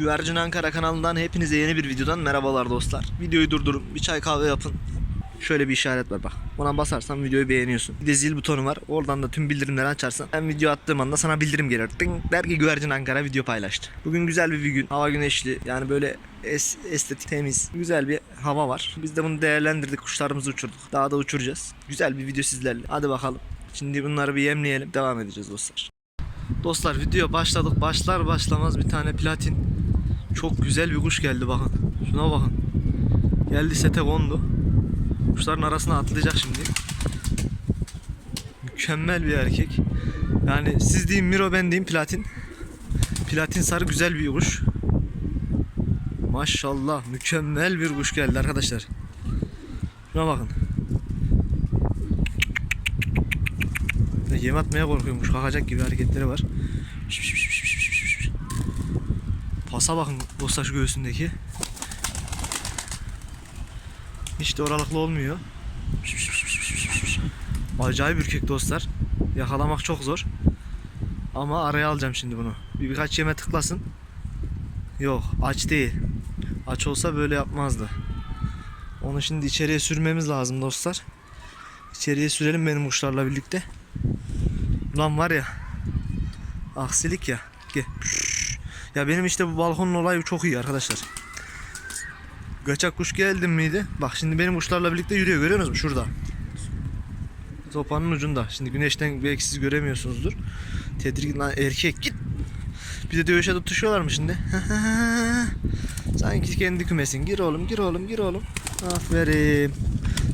Güvercin Ankara kanalından hepinize yeni bir videodan merhabalar dostlar. Videoyu durdurun, bir çay kahve yapın. Şöyle bir işaret var bak. Ona basarsan videoyu beğeniyorsun. Bir de zil butonu var. Oradan da tüm bildirimleri açarsan ben video attığım anda sana bildirim gelir. Tıng der ki Güvercin Ankara video paylaştı. Bugün güzel bir gün. Hava güneşli. Yani böyle es- estetik, temiz, güzel bir hava var. Biz de bunu değerlendirdik. Kuşlarımızı uçurduk. Daha da uçuracağız. Güzel bir video sizlerle. Hadi bakalım. Şimdi bunları bir yemleyelim. Devam edeceğiz dostlar. Dostlar video başladık. Başlar başlamaz bir tane platin. Çok güzel bir kuş geldi bakın. Şuna bakın. Geldi sete kondu. Kuşların arasına atlayacak şimdi. Mükemmel bir erkek. Yani siz deyin Miro ben diyeyim platin. Platin sarı güzel bir kuş. Maşallah mükemmel bir kuş geldi arkadaşlar. Şuna bakın. Yem atmaya korkuyormuş. Kalkacak gibi hareketleri var. Şş, şş, şş. Pasa bakın dostlar şu göğsündeki. Hiç de oralıklı olmuyor. Acayip ürkek dostlar. Yakalamak çok zor. Ama araya alacağım şimdi bunu. Bir birkaç yeme tıklasın. Yok aç değil. Aç olsa böyle yapmazdı. Onu şimdi içeriye sürmemiz lazım dostlar. İçeriye sürelim benim kuşlarla birlikte. Ulan var ya. Aksilik ya. Gel. Ya benim işte bu balkonun olayı çok iyi arkadaşlar. Kaçak kuş geldim miydi? Bak şimdi benim kuşlarla birlikte yürüyor görüyor musunuz? Şurada. Sopanın ucunda. Şimdi güneşten belki siz göremiyorsunuzdur. Tedirgin lan erkek git. Bir de dövüşe tutuşuyorlar mı şimdi? Sanki kendi kümesin. Gir oğlum, gir oğlum, gir oğlum. Aferin.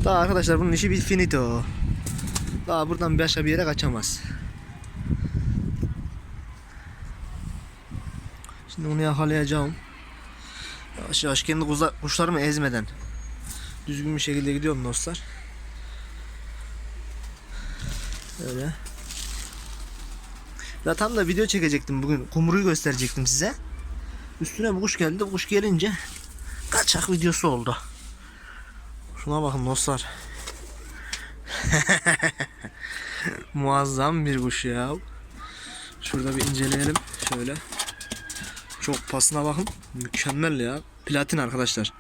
Daha arkadaşlar bunun işi bir finito. Daha buradan başka bir yere kaçamaz. Şimdi onu yakalayacağım. Yavaş yavaş kendi kuşlarımı ezmeden. Düzgün bir şekilde gidiyorum dostlar. Öyle. Ya tam da video çekecektim bugün. Kumruyu gösterecektim size. Üstüne bu kuş geldi. Bu kuş gelince kaçak videosu oldu. Şuna bakın dostlar. Muazzam bir kuş ya. Şurada bir inceleyelim. Şöyle. Çok pasına bakın. Mükemmel ya. Platin arkadaşlar.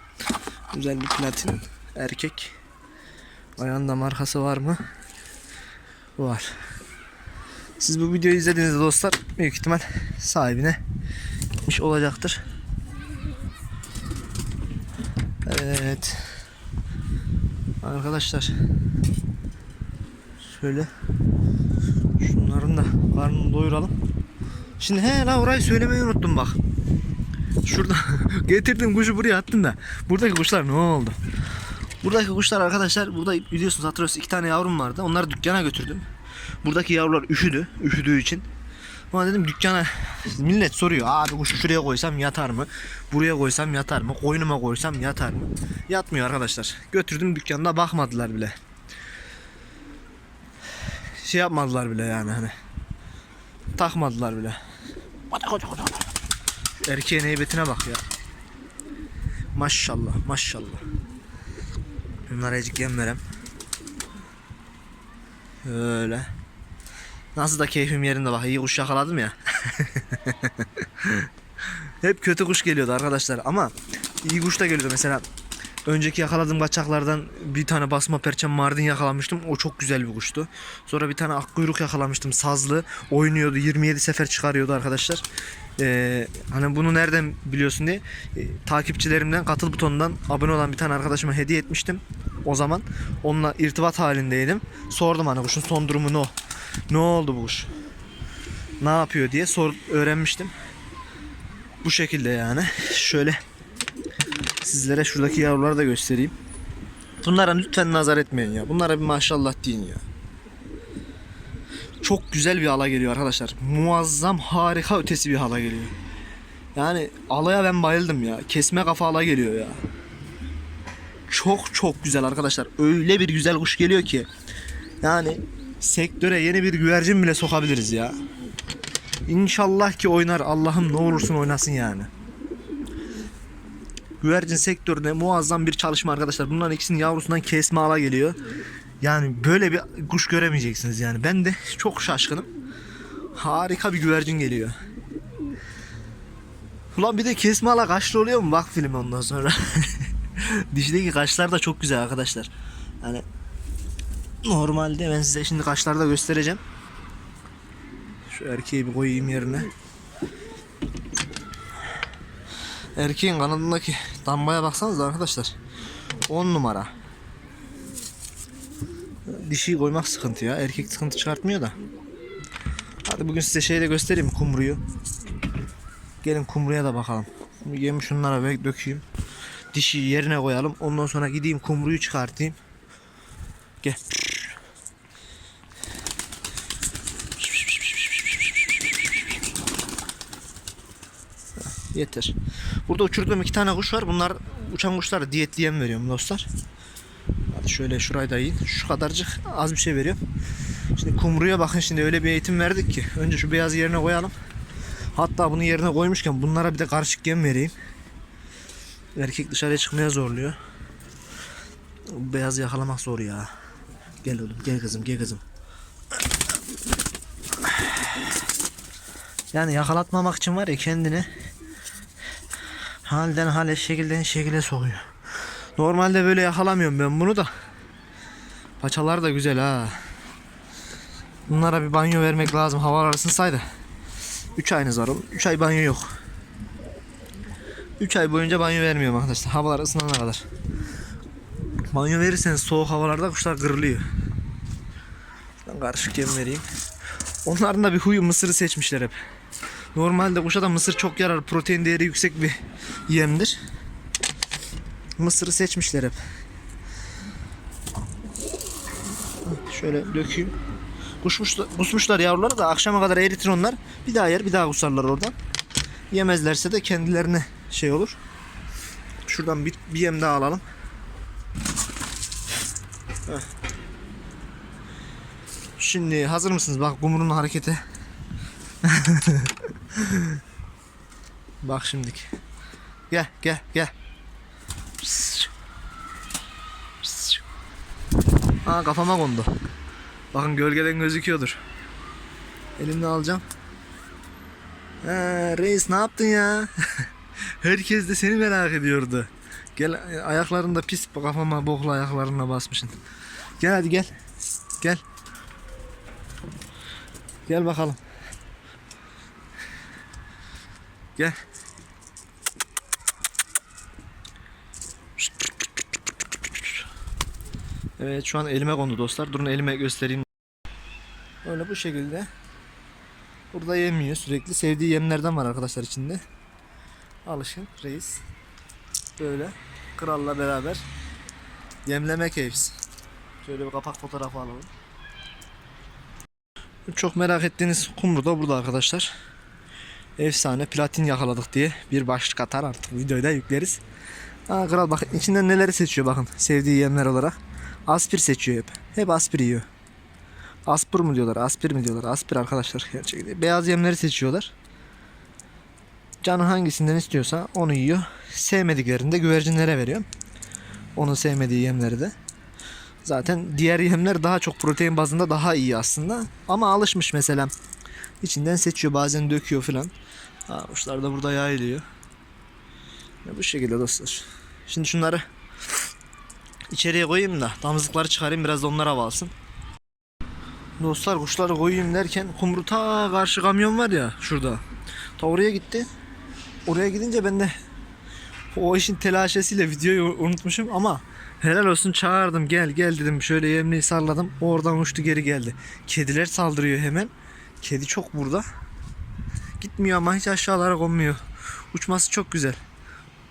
Güzel bir platin. Erkek. Ayağında markası var mı? Var. Siz bu videoyu izlediğinizde dostlar büyük ihtimal sahibine gitmiş olacaktır. Evet. Arkadaşlar. Şöyle. Şunların da karnını doyuralım. Şimdi he la orayı söylemeyi unuttum bak. Şurada getirdim kuşu buraya attım da. Buradaki kuşlar ne oldu? Buradaki kuşlar arkadaşlar burada biliyorsunuz hatırlıyorsunuz iki tane yavrum vardı. Onları dükkana götürdüm. Buradaki yavrular üşüdü. Üşüdüğü için. Ama dedim dükkana millet soruyor. Abi kuşu şuraya koysam yatar mı? Buraya koysam yatar mı? Koynuma koysam yatar mı? Yatmıyor arkadaşlar. Götürdüm dükkanda bakmadılar bile. Şey yapmadılar bile yani hani. Takmadılar bile. Erkeğin heybetine bak ya. Maşallah maşallah. Bunlar azıcık yem verem. Öyle. Nasıl da keyfim yerinde bak iyi kuş yakaladım ya. Hep kötü kuş geliyordu arkadaşlar ama iyi kuş da geliyordu mesela. Önceki yakaladığım kaçaklardan bir tane basma perçem mardin yakalamıştım. O çok güzel bir kuştu. Sonra bir tane akkuyruk yakalamıştım. Sazlı. Oynuyordu. 27 sefer çıkarıyordu arkadaşlar. Ee, hani bunu nereden biliyorsun diye e, takipçilerimden katıl butonundan abone olan bir tane arkadaşıma hediye etmiştim. O zaman onunla irtibat halindeydim. Sordum hani kuşun son durumu ne? Ne oldu bu kuş? Ne yapıyor diye sor öğrenmiştim. Bu şekilde yani. Şöyle sizlere şuradaki yavruları da göstereyim. Bunlara lütfen nazar etmeyin ya. Bunlara bir maşallah deyin ya. Çok güzel bir hala geliyor arkadaşlar. Muazzam harika ötesi bir hala geliyor. Yani alaya ben bayıldım ya. Kesme kafa hala geliyor ya. Çok çok güzel arkadaşlar. Öyle bir güzel kuş geliyor ki. Yani sektöre yeni bir güvercin bile sokabiliriz ya. İnşallah ki oynar. Allah'ım ne olursun oynasın yani. Güvercin sektöründe muazzam bir çalışma arkadaşlar. Bunların ikisinin yavrusundan kesme ala geliyor. Yani böyle bir kuş göremeyeceksiniz yani. Ben de çok şaşkınım. Harika bir güvercin geliyor. Ulan bir de kesme ala kaşlı oluyor mu? Bak film ondan sonra. Dişdeki kaşlar da çok güzel arkadaşlar. Hani normalde ben size şimdi kaşları da göstereceğim. Şu erkeği bir koyayım yerine. Erkeğin kanadındaki dambaya baksanız arkadaşlar. 10 numara. Dişiyi koymak sıkıntı ya. Erkek sıkıntı çıkartmıyor da. Hadi bugün size şeyi de göstereyim kumruyu. Gelin kumruya da bakalım. Yemi şunlara bir dökeyim. Dişi yerine koyalım. Ondan sonra gideyim kumruyu çıkartayım. Gel. Yeter. Burada uçurduğum iki tane kuş var. Bunlar uçan kuşlara diyetli yem veriyorum dostlar. Hadi şöyle şurayı da yiyin. Şu kadarcık az bir şey veriyorum. Şimdi kumruya bakın şimdi öyle bir eğitim verdik ki. Önce şu beyaz yerine koyalım. Hatta bunu yerine koymuşken bunlara bir de karışık yem vereyim. Erkek dışarıya çıkmaya zorluyor. Beyaz yakalamak zor ya. Gel oğlum gel kızım gel kızım. Yani yakalatmamak için var ya kendini halden hale şekilden şekile sokuyor. Normalde böyle yakalamıyorum ben bunu da. Paçalar da güzel ha. Bunlara bir banyo vermek lazım. Hava arasın saydı. 3 ayınız var oğlum. 3 ay banyo yok. 3 ay boyunca banyo vermiyorum arkadaşlar. Havalar ısınana kadar. Banyo verirseniz soğuk havalarda kuşlar kırılıyor. Ben karışık yem vereyim. Onların da bir huyu mısırı seçmişler hep. Normalde kuşa da mısır çok yarar. Protein değeri yüksek bir yemdir. Mısırı seçmişler hep. Şöyle dökeyim. Kuşmuşlar, kusmuşlar yavruları da akşama kadar eritir onlar. Bir daha yer bir daha kusarlar oradan. Yemezlerse de kendilerine şey olur. Şuradan bir, bir yem daha alalım. Şimdi hazır mısınız? Bak kumrunun hareketi. Bak şimdiki. Gel gel gel. Aa kafama kondu. Bakın gölgeden gözüküyordur. Elimle alacağım. Ha, reis ne yaptın ya? Herkes de seni merak ediyordu. Gel ayaklarında pis kafama bokla ayaklarına basmışsın. Gel hadi gel. Gel. Gel bakalım. Gel. Evet şu an elime kondu dostlar. Durun elime göstereyim. Öyle bu şekilde. Burada yemiyor sürekli. Sevdiği yemlerden var arkadaşlar içinde. Alışın reis. Böyle kralla beraber yemleme keyfisi. Şöyle bir kapak fotoğrafı alalım. Çok merak ettiğiniz kumru da burada arkadaşlar. Efsane platin yakaladık diye bir başlık atar artık videoyu da yükleriz. Aa kral bak içinden neleri seçiyor bakın sevdiği yemler olarak. Aspir seçiyor hep. Hep aspir yiyor. Aspir mı diyorlar, aspir mi diyorlar? Aspir arkadaşlar gerçekten. Beyaz yemleri seçiyorlar. Canı hangisinden istiyorsa onu yiyor. Sevmediklerini de güvercinlere veriyorum. Onun sevmediği yemleri de. Zaten diğer yemler daha çok protein bazında daha iyi aslında. Ama alışmış mesela. İçinden seçiyor bazen döküyor filan. Ha, kuşlar da burada yayılıyor. Ya bu şekilde dostlar. Şimdi şunları içeriye koyayım da damızlıkları çıkarayım biraz da onlar hava alsın. Dostlar kuşları koyayım derken kumru ta karşı kamyon var ya şurada. Ta oraya gitti. Oraya gidince ben de o işin telaşesiyle videoyu unutmuşum ama helal olsun çağırdım gel gel dedim şöyle yemliği salladım oradan uçtu geri geldi. Kediler saldırıyor hemen. Kedi çok burada. Gitmiyor ama hiç aşağılara konmuyor. Uçması çok güzel.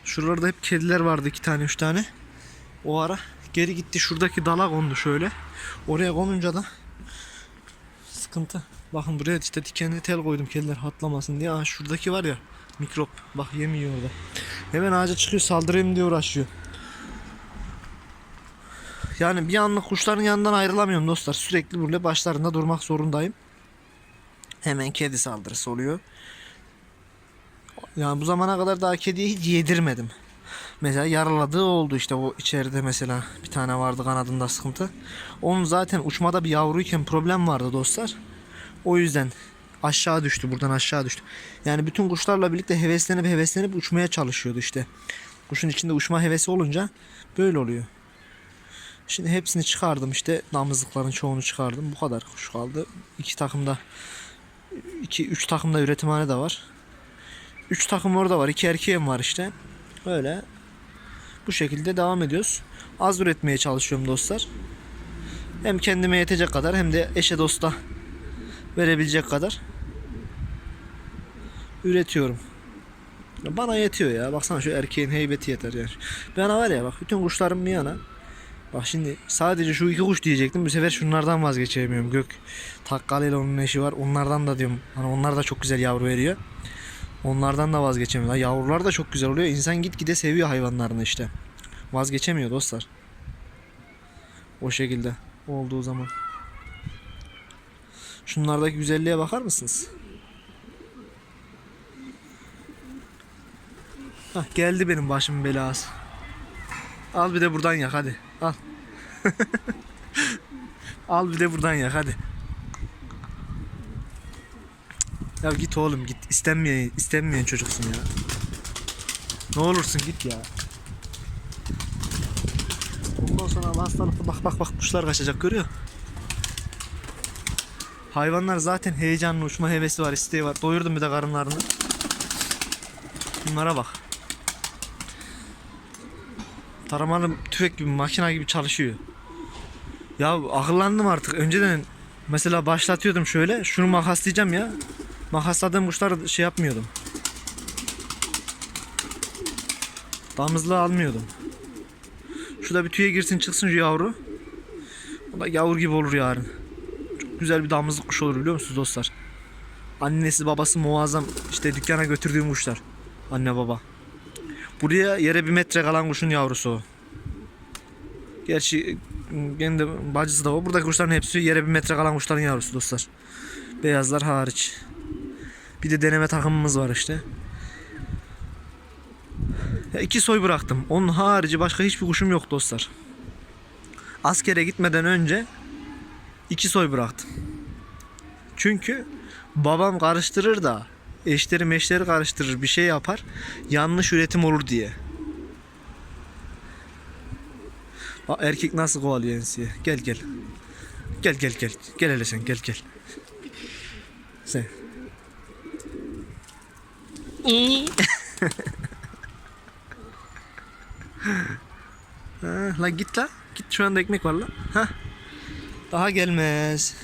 Şuralarda hep kediler vardı iki tane üç tane. O ara geri gitti şuradaki dala kondu şöyle. Oraya konunca da sıkıntı. Bakın buraya işte dikenli tel koydum kediler hatlamasın diye. Aa, şuradaki var ya mikrop. Bak yemiyor orada. Hemen ağaca çıkıyor saldırayım diye uğraşıyor. Yani bir anlık kuşların yanından ayrılamıyorum dostlar. Sürekli böyle başlarında durmak zorundayım. Hemen kedi saldırısı oluyor. Yani bu zamana kadar daha kediye hiç yedirmedim. Mesela yaraladığı oldu işte o içeride mesela bir tane vardı kanadında sıkıntı. Onun zaten uçmada bir yavruyken problem vardı dostlar. O yüzden aşağı düştü. Buradan aşağı düştü. Yani bütün kuşlarla birlikte heveslenip heveslenip uçmaya çalışıyordu işte. Kuşun içinde uçma hevesi olunca böyle oluyor. Şimdi hepsini çıkardım işte damızlıkların çoğunu çıkardım. Bu kadar kuş kaldı. İki takımda iki üç takımda üretimhane de var. Üç takım orada var. iki erkeğim var işte. Böyle bu şekilde devam ediyoruz. Az üretmeye çalışıyorum dostlar. Hem kendime yetecek kadar hem de eşe dosta verebilecek kadar üretiyorum. Bana yetiyor ya. Baksana şu erkeğin heybeti yeter yani. Bana var ya bak bütün kuşlarım bir yana. Bak şimdi sadece şu iki kuş diyecektim. Bu sefer şunlardan vazgeçemiyorum. Gök Takkali ile onun eşi var. Onlardan da diyorum. Hani onlar da çok güzel yavru veriyor. Onlardan da vazgeçemiyor. Yavrular da çok güzel oluyor. İnsan gitgide seviyor hayvanlarını işte. Vazgeçemiyor dostlar. O şekilde olduğu zaman. Şunlardaki güzelliğe bakar mısınız? Hah, geldi benim başımın belası. Al bir de buradan yak hadi. Al. Al bir de buradan yak hadi. Ya git oğlum git. İstenmeyen, istenmeyen çocuksun ya. Ne olursun git ya. Ondan sonra hastalıkta bak bak bak kuşlar kaçacak görüyor. Hayvanlar zaten heyecanlı uçma hevesi var isteği var. Doyurdum bir de karınlarını. Bunlara bak. Taramalı tüfek gibi makina gibi çalışıyor. Ya akıllandım artık. Önceden mesela başlatıyordum şöyle. Şunu makaslayacağım ya. Makasladığım kuşlar şey yapmıyordum. Damızlığı almıyordum. Şurada bir tüye girsin çıksın şu yavru. O da yavru gibi olur yarın. Çok güzel bir damızlık kuş olur biliyor musunuz dostlar? Annesi babası muazzam işte dükkana götürdüğüm kuşlar. Anne baba. Buraya yere bir metre kalan kuşun yavrusu o. Gerçi kendi bacısı da o. Buradaki kuşların hepsi yere bir metre kalan kuşların yavrusu dostlar. Beyazlar hariç. Bir de deneme takımımız var işte. Ya iki soy bıraktım. Onun harici başka hiçbir kuşum yok dostlar. Askere gitmeden önce iki soy bıraktım. Çünkü babam karıştırır da eşleri meşleri karıştırır bir şey yapar yanlış üretim olur diye. Bak erkek nasıl kovalıyor ensiye. Gel gel. Gel gel gel. Gel hele sen gel gel. Sen. Ha, la git la. Git şu anda ekmek var la. Ha. Daha gelmez.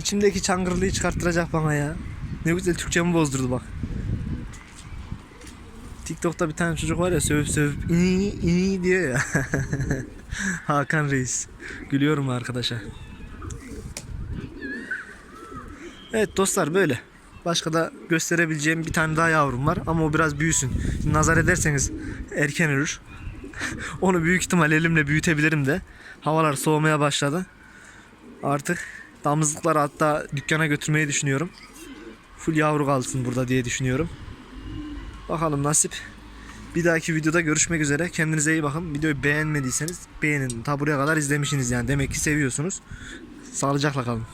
İçimdeki çangırlıyı çıkarttıracak bana ya. Ne güzel Türkçemi bozdurdu bak. TikTok'ta bir tane çocuk var ya sövüp sövüp iyi iyi diyor ya. Hakan Reis. Gülüyorum arkadaşa. Evet dostlar böyle. Başka da gösterebileceğim bir tane daha yavrum var ama o biraz büyüsün. Nazar ederseniz erken ölür. Onu büyük ihtimal elimle büyütebilirim de. Havalar soğumaya başladı. Artık damızlıkları hatta dükkana götürmeyi düşünüyorum. Full yavru kalsın burada diye düşünüyorum. Bakalım nasip. Bir dahaki videoda görüşmek üzere. Kendinize iyi bakın. Videoyu beğenmediyseniz beğenin. Ta buraya kadar izlemişsiniz yani. Demek ki seviyorsunuz. Sağlıcakla kalın.